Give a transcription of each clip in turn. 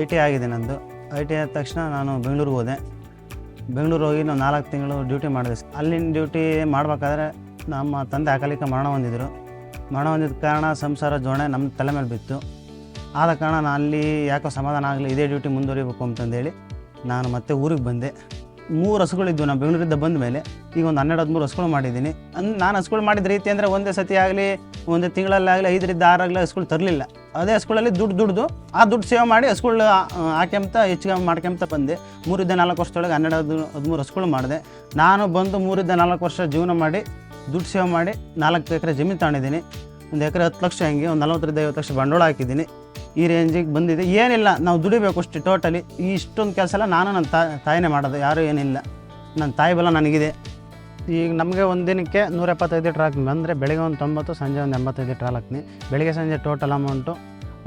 I T ಆಗಿದೆ ನಂದು. I T ಆದ ತಕ್ಷಣ ನಾನು ಬೆಂಗಳೂರಿಗೆ ಹೋದೆ. ಬೆಂಗಳೂರು ಹೋಗಿ ನಾವು ನಾಲ್ಕು ತಿಂಗಳು ಡ್ಯೂಟಿ ಮಾಡಿದೆ. ಅಲ್ಲಿನ ಡ್ಯೂಟಿ ಮಾಡಬೇಕಾದ್ರೆ ನಮ್ಮ ತಂದೆ ಅಕಾಲಿಕ ಮರಣ ಹೊಂದಿದ್ರು. ಮರಣ ಹೊಂದಿದ ಕಾರಣ ಸಂಸಾರ ಜೋಣೆ ನಮ್ಮ ತಲೆ ಮೇಲೆ ಬಿತ್ತು. ಆದ ಕಾರಣ ನಾನು ಅಲ್ಲಿ ಯಾಕೋ ಸಮಾಧಾನ ಆಗಲಿ ಇದೇ ಡ್ಯೂಟಿ ಮುಂದುವರಿಬೇಕು ಅಂತಂದೇಳಿ ನಾನು ಮತ್ತೆ ಊರಿಗೆ ಬಂದೆ. ಮೂರು ಹಸುಗಳಿದ್ವು ನಾನು ಬೆಂಗಳೂರಿಂದ ಬಂದ ಮೇಲೆ ಈಗ ಒಂದು ಹನ್ನೆರಡು, ಹದಿಮೂರು ಹಸುಗಳು ಮಾಡಿದ್ದೀನಿ. ಅಂದ್ ನಾನು ಹಸುಗಳು ಮಾಡಿದ ರೀತಿ ಅಂದರೆ ಒಂದೇ ಸತಿ ಆಗಲಿ, ಒಂದೇ ತಿಂಗಳಲ್ಲಾಗಲಿ, ಐದರಿಂದ ಆರಾಗಲಿ ಹಸುಗಳು ತರಲಿಲ್ಲ. ಅದೇ ಹಸುಗಳಲ್ಲಿ ದುಡ್ಡು ದುಡ್ದು, ಆ ದುಡ್ಡು ಸೇವ್ ಮಾಡಿ ಹಸುಗಳು ಹಾಕ್ಯಂತ ಹೆಚ್ಚಿಗೆ ಮಾಡ್ಕೊಂತ ಬಂದೆ. ಮೂರಿಂದ ನಾಲ್ಕು ವರ್ಷದೊಳಗೆ ಹನ್ನೆರಡು ಹದ್ ಹದಿಮೂರು ಹಸುಗಳು ಮಾಡಿದೆ. ನಾನು ಬಂದು ಮೂರಿಂದ ನಾಲ್ಕು ವರ್ಷ ಜೀವನ ಮಾಡಿ, ದುಡ್ಡು ಸೇವ್ ಮಾಡಿ ನಾಲ್ಕು ಎಕರೆ ಜಮೀನು ತಗೊಂಡಿದ್ದೀನಿ. ಒಂದು ಎಕರೆ ಹತ್ತು ಲಕ್ಷ ಹಂಗೆ, ಒಂದು ನಲವತ್ತರಿಂದ ಐವತ್ತು ಲಕ್ಷ ಬಂಡವಾಳ ಹಾಕಿದ್ದೀನಿ. ಈ ರೇಂಜಿಗೆ ಬಂದಿದೆ. ಏನಿಲ್ಲ, ನಾವು ದುಡಿಬೇಕು ಅಷ್ಟು ಟೋಟಲಿ ಈ ಇಷ್ಟೊಂದು ಕೆಲಸ ಎಲ್ಲ ನಾನು ನನ್ನ ತಾಯಿನೇ ಮಾಡೋದು, ಯಾರೂ ಏನಿಲ್ಲ. ನನ್ನ ತಾಯಿ ಬಲ ನನಗಿದೆ. ಈಗ ನಮಗೆ ಒಂದು ದಿನಕ್ಕೆ ನೂರ ಎಪ್ಪತ್ತೈದು ಲೀಟ್ರ್ ಹಾಕ್ತೀನಿ. ಅಂದರೆ ಬೆಳಗ್ಗೆ ಒಂದು ತೊಂಬತ್ತು, ಸಂಜೆ ಒಂದು ಎಂಬತ್ತೈದು ಲೀಟ್ರ್ ಹಾಲು ಹಾಕ್ತೀನಿ. ಬೆಳಿಗ್ಗೆ, ಸಂಜೆ ಟೋಟಲ್ ಅಮೌಂಟು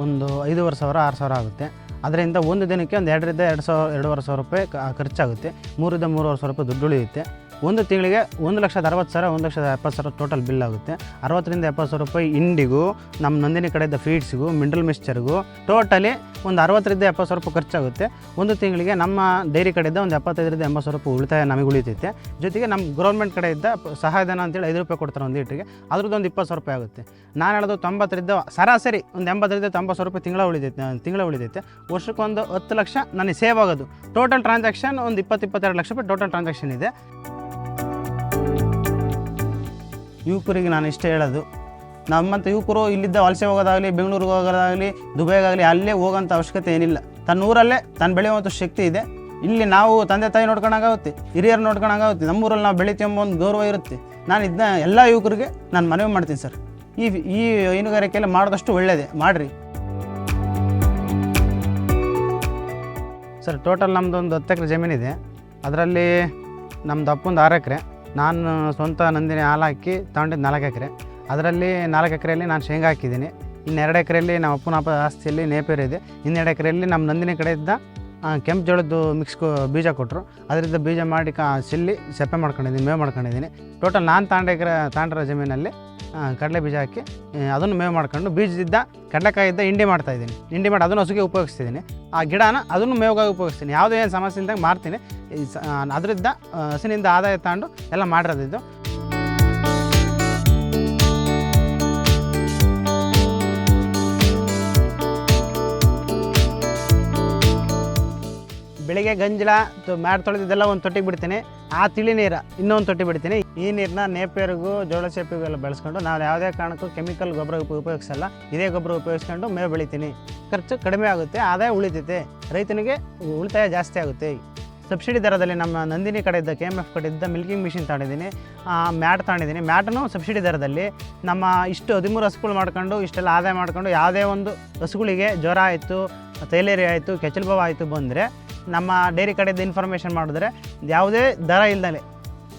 ಒಂದು ಐದೂವರೆ ಸಾವಿರ, ಆರು ಸಾವಿರ ಆಗುತ್ತೆ. ಅದರಿಂದ ಒಂದು ದಿನಕ್ಕೆ ಒಂದು ಎರಡರಿಂದ ಎರಡು ಸಾವಿರ, ಎರಡೂವರೆ ಸಾವಿರ ರೂಪಾಯಿ ಖರ್ಚಾಗುತ್ತೆ. ಮೂರಿಂದ ಮೂರುವರೆ ಸಾವಿರ ರೂಪಾಯಿ ದುಡ್ಡು ಉಳಿಯುತ್ತೆ. ಒಂದು ತಿಂಗಳಿಗೆ ಒಂದು ಲಕ್ಷದ ಅರವತ್ತು ಸಾವಿರ, ಒಂದು ಲಕ್ಷದ ಎಪ್ಪತ್ತು ಸಾವಿರ ಟೋಟಲ್ ಬಿಲ್ ಆಗುತ್ತೆ. ಅರವತ್ತರಿಂದ ಎಪ್ಪತ್ತು ಸಾವಿರ ರೂಪಾಯಿ ಇಂಡಿಗೂ ನಮ್ಮ ನಂದಿನಿ ಕಡೆಯಿಂದ ಫೀಡ್ಸ್ಗೂ ಮಿನರಲ್ ಮಿಕ್ಸ್ಚರ್ಗೂ ಟೋಟಲಿ ಒಂದು ಅರವತ್ತರಿಂದ ಎಪ್ಪತ್ತು ಸಾವಿರ ರೂಪಾಯಿ ಖರ್ಚಾಗುತ್ತೆ. ಒಂದು ತಿಂಗಳಿಗೆ ನಮ್ಮ ಡೈರಿ ಕಡೆಯಿಂದ ಒಂದು ಎಪ್ಪತ್ತೈದರಿಂದ ಎಂಬತ್ತು ಸಾವಿರ ರೂಪಾಯಿ ಉಳಿತಾಯ ನಮಗೆ ಉಳಿತೈತೆ. ಜೊತೆಗೆ ನಮ್ಮ ಗೌರ್ಮೆಂಟ್ ಕಡೆಯಿಂದ ಸಹಾಯಧನ ಅಂತೇಳಿ ಐದು ರೂಪಾಯಿ ಕೊಡ್ತಾರೆ ಒಂದು ಲೀಟ್ರಿಗೆ. ಅದ್ರದ್ದು ಒಂದು ಇಪ್ಪತ್ತು ಸಾವಿರ ರೂಪಾಯಿ ಆಗುತ್ತೆ. ನಾನು ಹೇಳೋದು ತೊಂಬತ್ತರಿಂದ, ಸರಾಸರಿ ಒಂದು ಎಂಬತ್ತರಿಂದ ತೊಂಬತ್ತು ಸಾವಿರ ರೂಪಾಯಿ ತಿಂಗಳ ಉಳಿತೈತೆ ತಿಂಗಳ ಉಳಿದೈತೆ ವರ್ಷಕ್ಕೊಂದು ಹತ್ತು ಲಕ್ಷ ನನಗೆ ಸೇವ್ ಆಗೋದು. ಟೋಟಲ್ ಟ್ರಾನ್ಸಾಕ್ಷನ್ ಒಂದು ಇಪ್ಪತ್ತು, ಇಪ್ಪತ್ತೆರಡು ಲಕ್ಷ ರೂಪಾಯಿ ಟೋಟಲ್ ಟ್ರಾನ್ಸಾಕ್ಷನ್ ಇದೆ. ಯುವಕರಿಗೆ ನಾನು ಇಷ್ಟೇ ಹೇಳೋದು. ನಮ್ಮಂಥ ಯುವಕರು ಇಲ್ಲಿದ್ದ ವಲಸೆ ಹೋಗೋದಾಗಲಿ, ಬೆಂಗಳೂರಿಗೆ ಹೋಗೋದಾಗಲಿ, ದುಬೈಗಾಗಲಿ, ಅಲ್ಲೇ ಹೋಗೋಂಥ ಅವಶ್ಯಕತೆ ಏನಿಲ್ಲ. ತನ್ನ ಊರಲ್ಲೇ ತಾನು ಬೆಳೆಯುವಂಥ ಶಕ್ತಿ ಇದೆ. ಇಲ್ಲಿ ನಾವು ತಂದೆ ತಾಯಿ ನೋಡ್ಕೊಳಂಗಾಗುತ್ತೆ ಹಿರಿಯರು ನೋಡ್ಕೊಳಂಗಾಗುತ್ತೆ ನಮ್ಮೂರಲ್ಲಿ ನಾವು ಬೆಳಿತೀವಿ ಎಂಬ ಒಂದು ಗೌರವ ಇರುತ್ತೆ. ನಾನು ಇದನ್ನ ಎಲ್ಲ ಯುವಕರಿಗೆ ನಾನು ಮನವಿ ಮಾಡ್ತೀನಿ ಸರ್. ಈ ಈ ಹೈನುಗಾರಿಕೆಲ್ಲ ಮಾಡಿದಷ್ಟು ಒಳ್ಳೆಯದೇ ಮಾಡಿರಿ. ಸರ್ ಟೋಟಲ್ ನಮ್ಮದೊಂದು ಹತ್ತು ಎಕರೆ ಜಮೀನಿದೆ. ಅದರಲ್ಲಿ ನಮ್ಮದು ಅಪ್ಪಂದು ಆರು ಎಕರೆ. ನಾನು ಸ್ವಂತ ನಂದಿನಿ ಹಾಲು ಹಾಕಿ ತಗೊಂಡಿದ್ದು ನಾಲ್ಕು ಎಕರೆ. ಅದರಲ್ಲಿ ನಾಲ್ಕು ಎಕರೆಯಲ್ಲಿ ನಾನು ಶೇಂಗಾ ಹಾಕಿದ್ದೀನಿ. ಇನ್ನೆರಡು ಎಕರೆಯಲ್ಲಿ ನಮ್ಮ ಅಪ್ಪನ ಅಪ್ಪ ಆಸ್ತಿಯಲ್ಲಿ ನೇಪೇರು ಇದೆ. ಇನ್ನೆರಡು ಎಕರೆಯಲ್ಲಿ ನಮ್ಮ ನಂದಿನಿ ಕಡೆಯಿಂದ ಕೆಂಪು ಜೋಳದ್ದು ಮಿಕ್ಸ್ ಬೀಜ ಕೊಟ್ಟರು. ಅದರಿಂದ ಬೀಜ ಮಾಡಿ ಕಾ ಚೆಲ್ಲಿ ಸೆಪ್ಪೆ ಮಾಡ್ಕೊಂಡಿದ್ದೀನಿ, ಮೇವು ಮಾಡ್ಕೊಂಡಿದ್ದೀನಿ. ಟೋಟಲ್ ನಾನು ತಾಂಡ ಎಕರೆ ತಾಂಡಿರೋ ಜಮೀನಲ್ಲಿ ಕಡಲೆ ಬೀಜ ಹಾಕಿ ಅದನ್ನು ಮೇವು ಮಾಡ್ಕೊಂಡು ಬೀಜದಿಂದ ಕಡಲೆಕಾಯಿದ್ದ ಹಿಂಡಿ ಮಾಡ್ತಾ ಇದ್ದೀನಿ. ಹಿಂಡಿ ಮಾಡಿ ಅದನ್ನು ಹಸುಗೆ ಉಪಯೋಗಿಸ್ತಿದ್ದೀನಿ. ಆ ಗಿಡನ ಅದನ್ನು ಮೇವಾಗಿ ಉಪಯೋಗಿಸ್ತೀನಿ. ಯಾವುದೇ ಏನು ಸಮಸ್ಯೆ ಮಾರ್ತೀನಿ. ಅದರಿಂದ ಹಸಿನಿಂದ ಆದಾಯ ತಗೊಂಡು ಎಲ್ಲ ಮಾಡಿರೋದಿದ್ದು. ಬೆಳಿಗ್ಗೆ ಗಂಜಲ ಮ್ಯಾಟ್ ತೊಳೆದಿದ್ದೆಲ್ಲ ಒಂದು ತೊಟ್ಟಿಗೆ ಬಿಡ್ತೀನಿ. ಆ ತಿಳಿ ನೀರು ಇನ್ನೊಂದು ತೊಟ್ಟಿ ಬಿಡ್ತೀನಿ. ಈ ನೀರನ್ನ ನೇಪೇರಿಗೂ ಜೋಳ ಸೇಪಿಗೂ ಎಲ್ಲ ಬೆಳೆಸ್ಕೊಂಡು ನಾವು ಯಾವುದೇ ಕಾರಣಕ್ಕೂ ಕೆಮಿಕಲ್ ಗೊಬ್ಬರ ಉಪಯೋಗಿಸಲ್ಲ. ಇದೇ ಗೊಬ್ಬರ ಉಪಯೋಗಿಸ್ಕೊಂಡು ಮೇವು ಬೆಳಿತೀನಿ. ಖರ್ಚು ಕಡಿಮೆ ಆಗುತ್ತೆ, ಆದಾಯ ಉಳಿತೈತೆ. ರೈತನಿಗೆ ಉಳಿತಾಯ ಜಾಸ್ತಿ ಆಗುತ್ತೆ. ಸಬ್ಸಿಡಿ ದರದಲ್ಲಿ ನಮ್ಮ ನಂದಿನಿ ಕಡೆಯಿಂದ ಕೆ ಎಂ ಎಫ್ ಇದ್ದ ಮಿಲ್ಕಿಂಗ್ ಮಿಷಿನ್ ತಗೊಂಡಿದ್ದೀನಿ ಮ್ಯಾಟ್ ತಗೊಂಡಿದ್ದೀನಿ ಮ್ಯಾಟನ್ನು ಸಬ್ಸಿಡಿ ದರದಲ್ಲಿ. ನಮ್ಮ ಇಷ್ಟು ಹದಿಮೂರು ಹಸುಗಳು ಮಾಡ್ಕೊಂಡು, ಇಷ್ಟೆಲ್ಲ ಆದಾಯ ಮಾಡ್ಕೊಂಡು, ಯಾವುದೇ ಒಂದು ಹಸುಗಳಿಗೆ ಜ್ವರ ಆಯಿತು, ತೈಲೇರಿ ಆಯಿತು ಕೆಚ್ಚಲ್ಬಾವ ಆಯಿತು ಬಂದರೆ ನಮ್ಮ ಡೈರಿ ಕಡೆಯಿಂದ ಇನ್ಫಾರ್ಮೇಷನ್ ಮಾಡಿದ್ರೆ ಯಾವುದೇ ದರ ಇಲ್ದಲೆ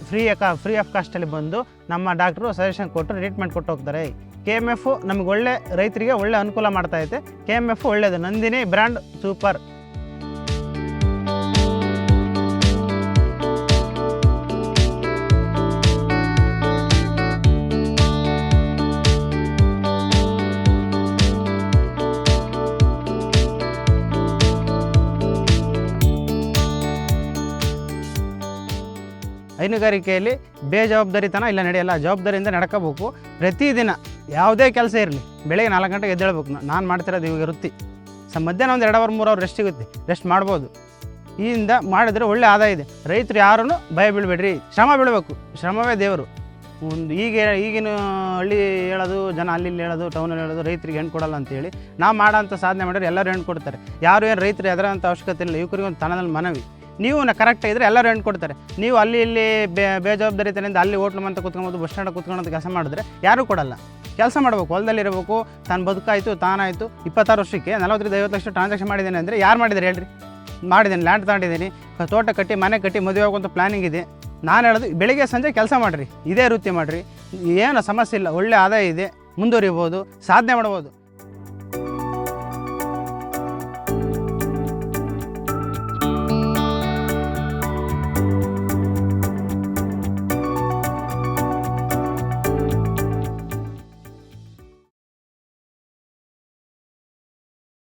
ಫ್ರೀ ಕ ಫ್ರೀ ಆಫ್ ಕಾಸ್ಟಲ್ಲಿ ಬಂದು ನಮ್ಮ ಡಾಕ್ಟ್ರು ಸಜೆಷನ್ ಕೊಟ್ಟು ಟ್ರೀಟ್ಮೆಂಟ್ ಕೊಟ್ಟು ಹೋಗ್ತಾರೆ. ಕೆ ಎಂ ಎಫ್ ನಮ್ಗೆ ಒಳ್ಳೆ ರೈತರಿಗೆ ಒಳ್ಳೆ ಅನುಕೂಲ ಮಾಡ್ತಾ ಐತೆ. ಕೆ ಎಂ ಎಫ್ ಒಳ್ಳೆಯದು ನಂದಿನಿ ಬ್ರ್ಯಾಂಡ್ ಸೂಪರ್ ಹೈನುಗಾರಿಕೆಯಲ್ಲಿ ಬೇಜವಾಬ್ದಾರಿತನ ಇಲ್ಲ ನಡೆಯಲ್ಲ ಜವಾಬ್ದಾರಿಯಿಂದ ನಡ್ಕೋಬೇಕು. ಪ್ರತಿದಿನ ಯಾವುದೇ ಕೆಲಸ ಇರಲಿ, ಬೆಳಗ್ಗೆ ನಾಲ್ಕು ಗಂಟೆಗೆ ಎದ್ದೇಳ್ಬೇಕು ನಾನು. ಮಾಡ್ತಿರೋದು ಇವಾಗ ವೃತ್ತಿ. ಸ ಮಧ್ಯಾಹ್ನ ಒಂದು ಎರಡು ಅವರ್ ಮೂರು ಅವರ್ ರೆಸ್ಟ್ ಸಿಗುತ್ತೆ. ರೆಸ್ಟ್ ಮಾಡ್ಬೋದು. ಈಯಿಂದ ಮಾಡಿದ್ರೆ ಒಳ್ಳೆ ಆದಾಯ ಇದೆ. ರೈತರು ಯಾರೂ ಭಯ ಬೀಳಬೇಡ್ರಿ. ಶ್ರಮ ಬೀಳಬೇಕು. ಶ್ರಮವೇ ದೇವರು. ಒಂದು ಈಗ ಈಗಿನ ಹಳ್ಳಿ ಹೇಳೋದು, ಜನ ಅಲ್ಲಿ ಹೇಳೋದು ಟೌನಲ್ಲಿ ಹೇಳೋದು, ರೈತರಿಗೆ ಹೆಣ್ಣು ಕೊಡಲ್ಲ ಅಂತೇಳಿ ನಾವು ಮಾಡೋಂಥ ಸಾಧನೆ ಮಾಡಿದ್ರೆ ಎಲ್ಲರೂ ಹೆಣ್ಣು ಕೊಡ್ತಾರೆ. ಯಾರು ಏನು ರೈತರು ಎದರಂಥ ಅವಶ್ಯಕತೆ ಇಲ್ಲ. ಯುವಕರಿಗೆ ಒಂದು ತನದಲ್ಲಿ ಮನವಿ. ನೀವು ಕರೆಕ್ಟ್ ಇದ್ದರೆ ಎಲ್ಲರೂ ಹೆಣ್ಣು ಕೊಡ್ತಾರೆ. ನೀವು ಅಲ್ಲಿ ಇಲ್ಲಿ ಬೇ ಬೇಜವಾಬ್ದಾರಿತನಿಂದ ಅಲ್ಲಿ ಹೋಟ್ಲು ಮಂತ ಕುತ್ಕೊಬೋದು, ಬಸ್ ಸ್ಟ್ಯಾಂಡ್ ಕುತ್ಕೊಳ್ಳೋದು ಕೆಲಸ ಮಾಡಿದ್ರೆ ಯಾರೂ ಕೊಡಲ್ಲ. ಕೆಲಸ ಮಾಡಬೇಕು, ಹೊಲದಲ್ಲಿ ಇರಬೇಕು, ತಾನು ಬದುಕಾಯಿತು, ತಾನಾಯಿತು, ಇಪ್ಪತ್ತಾರು ವರ್ಷಕ್ಕೆ ನಲವತ್ತರಿಂದ ಐವತ್ತು ಲಕ್ಷ ಟ್ರಾನ್ಸಾಕ್ಷನ್ ಮಾಡಿದ್ದೇನೆ ಅಂದರೆ ಯಾರು ಮಾಡಿದ್ದಾರೆ ಹೇಳ್ರಿ? ಮಾಡಿದ್ದೀನಿ ಲ್ಯಾಂಡ್ ತಗೊಂಡಿದ್ದೀನಿ ತೋಟ ಕಟ್ಟಿ, ಮನೆ ಕಟ್ಟಿ, ಮದುವೆ ಆಗುವಂಥ ಪ್ಲಾನಿಂಗ್ ಇದೆ. ನಾನು ಹೇಳೋದು, ಬೆಳಿಗ್ಗೆ ಸಂಜೆ ಕೆಲಸ ಮಾಡಿರಿ, ಇದೇ ವೃತ್ತಿ ಮಾಡಿರಿ. ಏನು ಸಮಸ್ಯೆ ಇಲ್ಲ, ಒಳ್ಳೆ ಆದಾಯ ಇದೆ, ಮುಂದುವರಿಬೋದು, ಸಾಧನೆ ಮಾಡ್ಬೋದು.